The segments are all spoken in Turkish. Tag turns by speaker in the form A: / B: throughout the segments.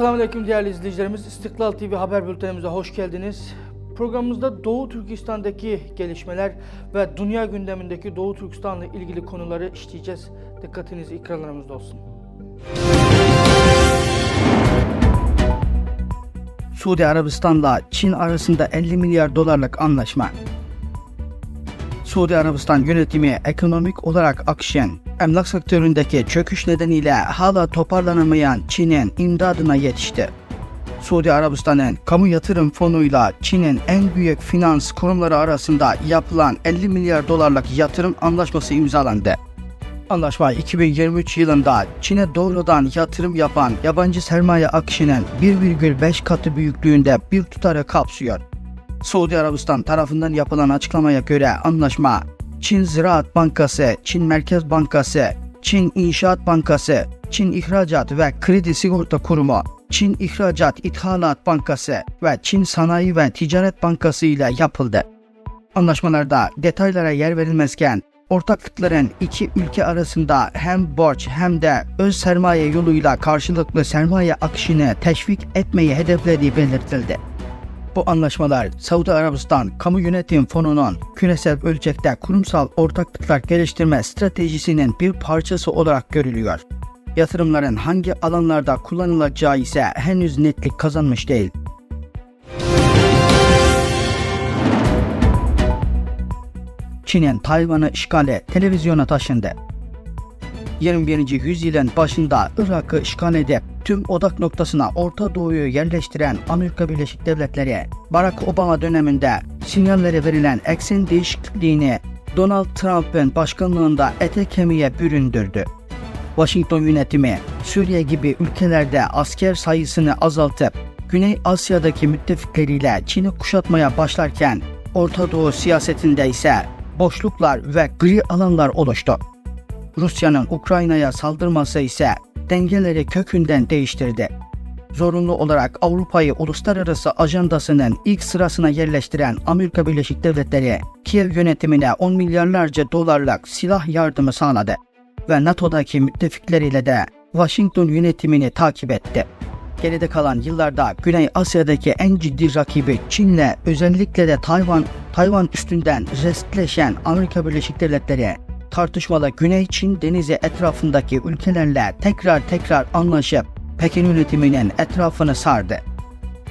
A: Selamünaleyküm değerli izleyicilerimiz. İstiklal TV haber bültenimize hoş geldiniz. Programımızda Doğu Türkistan'daki gelişmeler ve dünya gündemindeki Doğu Türkistan'la ilgili konuları işleyeceğiz. Dikkatiniz ekranlarımızda olsun. Suudi Arabistan'la Çin arasında 50 milyar dolarlık anlaşma. Suudi Arabistan yönetimi ekonomik olarak akşen, emlak sektöründeki çöküş nedeniyle hala toparlanamayan Çin'in imdadına yetişti. Suudi Arabistan'ın kamu yatırım fonuyla Çin'in en büyük finans kurumları arasında yapılan 50 milyar dolarlık yatırım anlaşması imzalandı. Anlaşma 2023 yılında Çin'e doğrudan yatırım yapan yabancı sermaye akışının 1,5 katı büyüklüğünde bir tutarı kapsıyor. Suudi Arabistan tarafından yapılan açıklamaya göre anlaşma Çin Ziraat Bankası, Çin Merkez Bankası, Çin İnşaat Bankası, Çin İhracat ve Kredi Sigorta Kurumu, Çin İhracat İthalat Bankası ve Çin Sanayi ve Ticaret Bankası ile yapıldı. Anlaşmalarda detaylara yer verilmezken ortaklıkların iki ülke arasında hem borç hem de öz sermaye yoluyla karşılıklı sermaye akışını teşvik etmeyi hedeflediği belirtildi. Bu anlaşmalar Saudi Arabistan Kamu Yönetim Fonu'nun küresel ölçekte kurumsal ortaklıklar geliştirme stratejisinin bir parçası olarak görülüyor. Yatırımların hangi alanlarda kullanılacağı ise henüz netlik kazanmış değil. Çin'in Tayvan'ı işgale televizyona taşındı. 21. yüzyılın başında Irak'ı işgal edip tüm odak noktasına Orta Doğu'yu yerleştiren Amerika Birleşik Devletleri, Barack Obama döneminde sinyallere verilen eksen değişikliğini Donald Trump'ın başkanlığında ete kemiğe büründürdü. Washington yönetimi Suriye gibi ülkelerde asker sayısını azaltıp Güney Asya'daki müttefikleriyle Çin'i kuşatmaya başlarken Orta Doğu siyasetinde ise boşluklar ve gri alanlar oluştu. Rusya'nın Ukrayna'ya saldırması ise dengeleri kökünden değiştirdi. Zorunlu olarak Avrupa'yı uluslararası ajandasının ilk sırasına yerleştiren Amerika Birleşik Devletleri, Kiev yönetimine 10 milyarlarca dolarlık silah yardımı sağladı ve NATO'daki müttefikleriyle de Washington yönetimini takip etti. Geride kalan yıllarda Güney Asya'daki en ciddi rakibi Çin'le özellikle de Tayvan, Tayvan üstünden restleşen Amerika Birleşik Devletleri tartışmalı Güney Çin denizi etrafındaki ülkelerle tekrar tekrar anlaşıp Pekin yönetiminin etrafını sardı.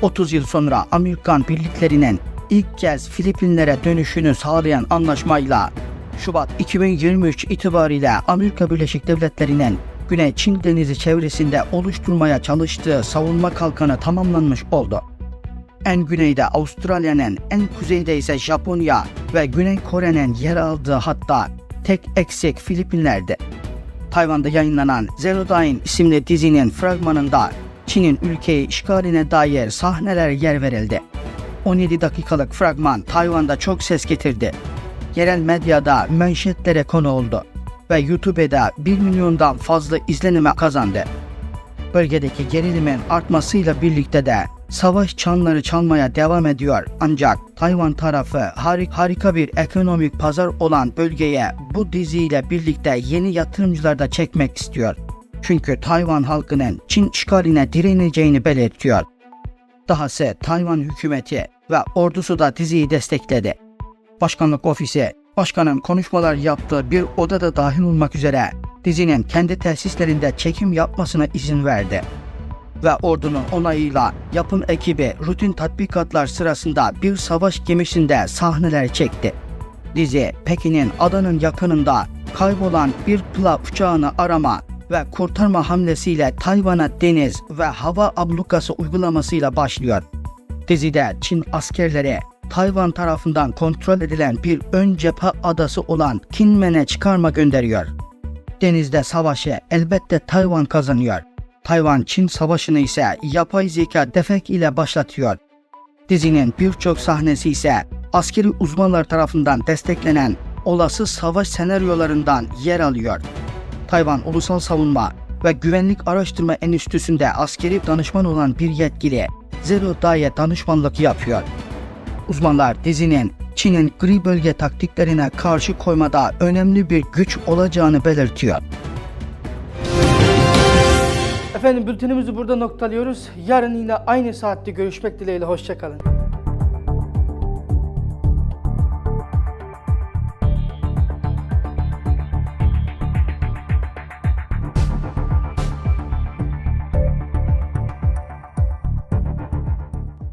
A: 30 yıl sonra Amerikan birliklerinin ilk kez Filipinlere dönüşünü sağlayan anlaşmayla Şubat 2023 itibariyle Amerika Birleşik Devletleri'nin Güney Çin denizi çevresinde oluşturmaya çalıştığı savunma kalkanı tamamlanmış oldu. En güneyde Avustralya'nın, en kuzeyde ise Japonya ve Güney Kore'nin yer aldığı hatta tek eksik Filipinler'de. Tayvan'da yayınlanan Zero Dawn isimli dizinin fragmanında Çin'in ülkeyi işgaline dair sahneler yer verildi. 17 dakikalık fragman Tayvan'da çok ses getirdi. Yerel medyada manşetlere konu oldu ve YouTube'da 1 milyondan fazla izlenime kazandı. Bölgedeki gerilimin artmasıyla birlikte de savaş çanları çalmaya devam ediyor ancak Tayvan tarafı harik harika bir ekonomik pazar olan bölgeye bu diziyle birlikte yeni yatırımcılar da çekmek istiyor. Çünkü Tayvan halkının Çin işgaline direneceğini belirtiyor. Dahası Tayvan hükümeti ve ordusu da diziyi destekledi. Başkanlık ofisi, başkanın konuşmalar yaptığı bir odada dahil olmak üzere dizinin kendi tesislerinde çekim yapmasına izin verdi ve ordunun onayıyla yapım ekibi rutin tatbikatlar sırasında bir savaş gemisinde sahneler çekti. Dizi Pekin'in adanın yakınında kaybolan bir PLA uçağını arama ve kurtarma hamlesiyle Tayvan'a deniz ve hava ablukası uygulamasıyla başlıyor. Dizide Çin askerleri Tayvan tarafından kontrol edilen bir ön cephe adası olan Kinmen'e çıkarma gönderiyor. Denizde savaşı elbette Tayvan kazanıyor. Tayvan-Çin savaşını ise yapay zeka defek ile başlatıyor. Dizinin birçok sahnesi ise askeri uzmanlar tarafından desteklenen olası savaş senaryolarından yer alıyor. Tayvan Ulusal Savunma ve Güvenlik Araştırma Enstitüsü'nde askeri danışman olan bir yetkili Zero Da'ya danışmanlık yapıyor. Uzmanlar dizinin Çin'in gri bölge taktiklerine karşı koymada önemli bir güç olacağını belirtiyor.
B: Efendim bültenimizi burada noktalıyoruz. Yarın yine aynı saatte görüşmek dileğiyle. Hoşçakalın.